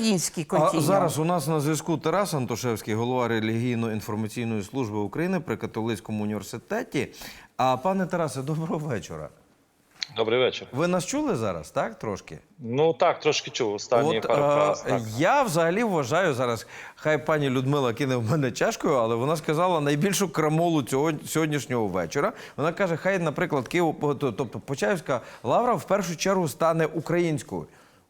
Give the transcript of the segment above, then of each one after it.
український А зараз у нас на зв'язку Тарас Антошевський, голова релігійно-інформаційної служби України при католицькому університеті. А пане Тарасе, доброго вечора. Добрий вечір. Ви нас чули зараз, так? Трошки? Ну так, трошки чув останній От, пару е, фраз. Так. я взагалі вважаю зараз, хай пані Людмила кине в мене чашкою, але вона сказала найбільшу крамолу цього сьогоднішнього вечора. Вона каже, хай, наприклад, Київ, тобто Почаївська лавра в першу чергу стане українською.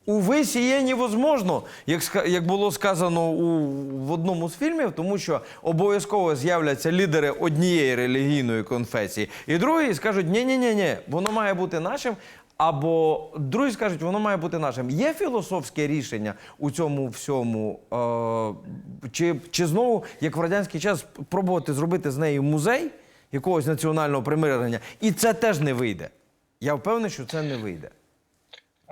Уви, сіє невозможно, як, як було сказано у, в одному з фільмів, тому що обов'язково з'являться лідери однієї релігійної конфесії, і другі скажуть, ні ні ні ні воно має бути нашим. Або другі скажуть, воно має бути нашим. Є філософське рішення у цьому всьому? Е, чи, чи знову, як в радянський час, пробувати зробити з неї музей якогось національного примирення? І це теж не вийде. Я впевнений, що це не вийде.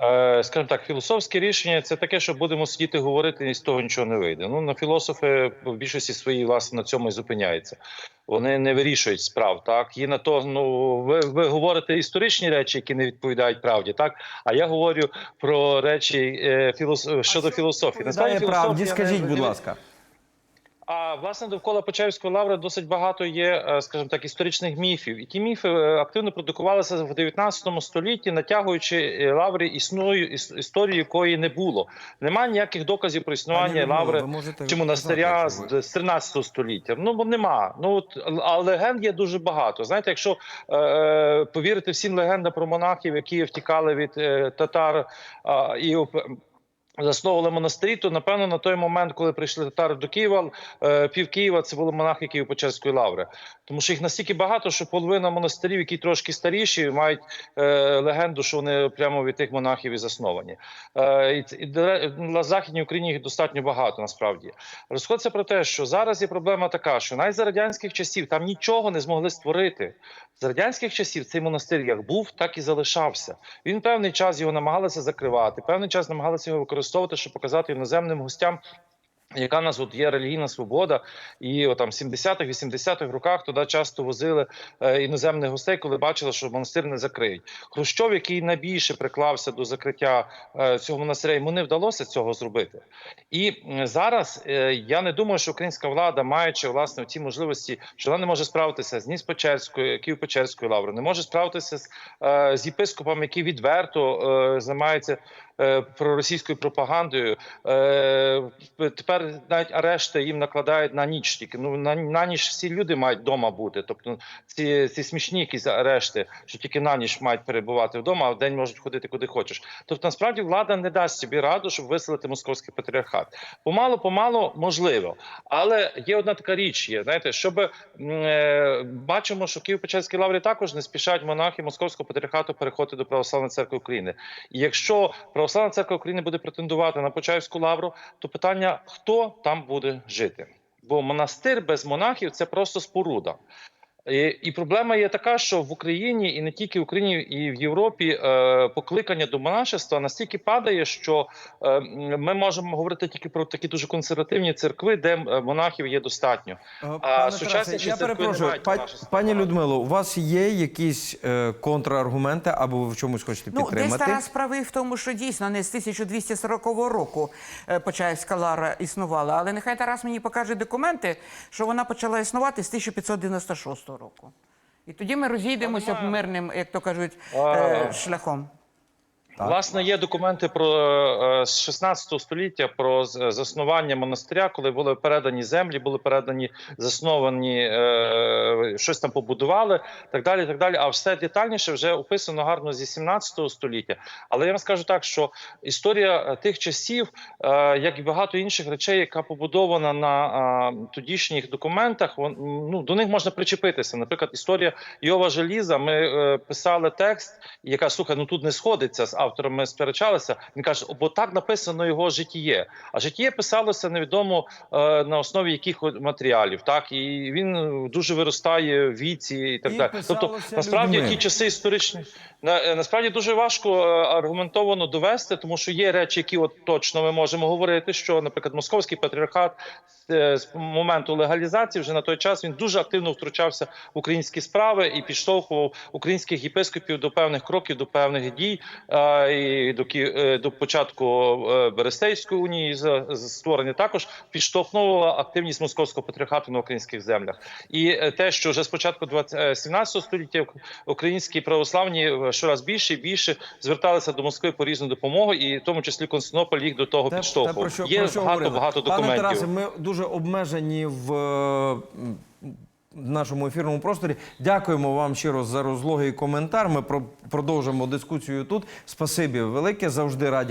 Е, скажімо так, філософське рішення це таке, що будемо сидіти говорити, і з того нічого не вийде. Ну на філософи в більшості своїй власне на цьому і зупиняються. Вони не вирішують справ. Так і на то. Ну ви, ви говорите історичні речі, які не відповідають правді. Так а я говорю про речі е, філос... щодо філософії. Насправді, правді, скажіть, не- будь ласка. А власне довкола Почаївської лаври досить багато є, е, скажімо так, історичних міфів. І ті міфи е, активно продукувалися в 19 столітті, натягуючи е, лаври існою іс- історію, якої не було. Немає ніяких доказів про існування Людмила, лаври ви чи монастиря з, якщо ви- з 13 століття. Ну бо нема. Ну от а легенд є дуже багато. Знаєте, якщо е, повірити всім легендам про монахів, які втікали від е, татар е, і Засновували монастирі, то напевно на той момент, коли прийшли татари до Києва, е, пів Києва це були монахи Києво-Печерської лаври. Тому що їх настільки багато, що половина монастирів, які трошки старіші, мають е, легенду, що вони прямо від тих монахів і засновані. Е, і, на західній Україні їх достатньо багато. Насправді розходиться про те, що зараз є проблема така, що навіть за радянських часів там нічого не змогли створити. З радянських часів цей монастир як був, так і залишався. Він певний час його намагалися закривати, певний час намагалися його використовувати, щоб показати іноземним гостям. Яка нас от є релігійна свобода, і от там 70-х, 80-х роках туди часто возили е, іноземних гостей, коли бачили, що монастир не закриють. Хрущов, який найбільше приклався до закриття е, цього монастиря, йому не вдалося цього зробити. І м, зараз е, я не думаю, що українська влада, маючи власне ці можливості, що вона не може справитися з Ніс-Печерською, Київ-Печерською лаврою, не може справитися з, е, з єпископом, який відверто е, займається е, проросійською пропагандою. Е, тепер навіть арешти їм накладають на ніч тільки. Ну на, на ніч всі люди мають вдома бути. Тобто ці, ці смішні якісь арешти, що тільки на ніч мають перебувати вдома, а в день можуть ходити куди хочеш. Тобто, насправді влада не дасть собі раду, щоб виселити московський патріархат. Помалу, помалу можливо, але є одна така річ. Є знаєте, щоб е, бачимо, що Києво-Печерській лаврі також не спішать монахи московського патріархату переходити до православної церкви України. І якщо православна церква України буде претендувати на Почаївську лавру, то питання хто там буде жити? Бо монастир без монахів це просто споруда. І, і проблема є така, що в Україні і не тільки в Україні, і в Європі е, покликання до монашества настільки падає, що е, ми можемо говорити тільки про такі дуже консервативні церкви, де е, монахів є достатньо. Е, А Тарасе, я перепрошую, пані Людмило, у вас є якісь е, контраргументи, або ви в чомусь хочете Ну, десь підтримати? Тарас правий в тому, що дійсно не з 1240 року е, Почаївська лара існувала. Але нехай Тарас мені покаже документи, що вона почала існувати з 1596 року. І тоді ми розійдемося мирним, як то кажуть, е, шляхом. Власне, є документи про е, з 16 століття про заснування монастиря, коли були передані землі, були передані засновані, е, щось там побудували, так далі. так далі. А все детальніше вже описано гарно зі 17 століття. Але я вам скажу так, що історія е, тих часів, е, як і багато інших речей, яка побудована на е, тодішніх документах, вон, ну до них можна причепитися. Наприклад, історія Йова Желіза. Ми е, писали текст, яка слухай, ну тут не сходиться з автором. Ми сперечалися. Він каже, бо так написано його житіє. А житіє писалося невідомо е, на основі яких матеріалів. Так і він е, дуже виростає в віці і так І далі. Тобто, насправді людьми. ті часи історичні на, е, насправді дуже важко аргументовано довести, тому що є речі, які от точно ми можемо говорити, що, наприклад, московський патріархат з моменту легалізації вже на той час він дуже активно втручався в українські справи і підштовхував українських єпископів до певних кроків, до певних дій. Та і до Ки- е, до початку е, Берестейської унії з з створення також підштовхнула активність московського патріархату на українських землях. І е, те, що вже з початку 20 е, 17 століття українські православні щораз більше і більше зверталися до Москви по різну допомогу, і в тому числі Константинополь їх до того підштовхував. Є про що багато говорили. багато Пане документів. Тарасе, ми дуже обмежені в нашому ефірному просторі. Дякуємо вам щиро за розлогий коментар. Ми про- продовжимо дискусію тут. Спасибі велике. Завжди раді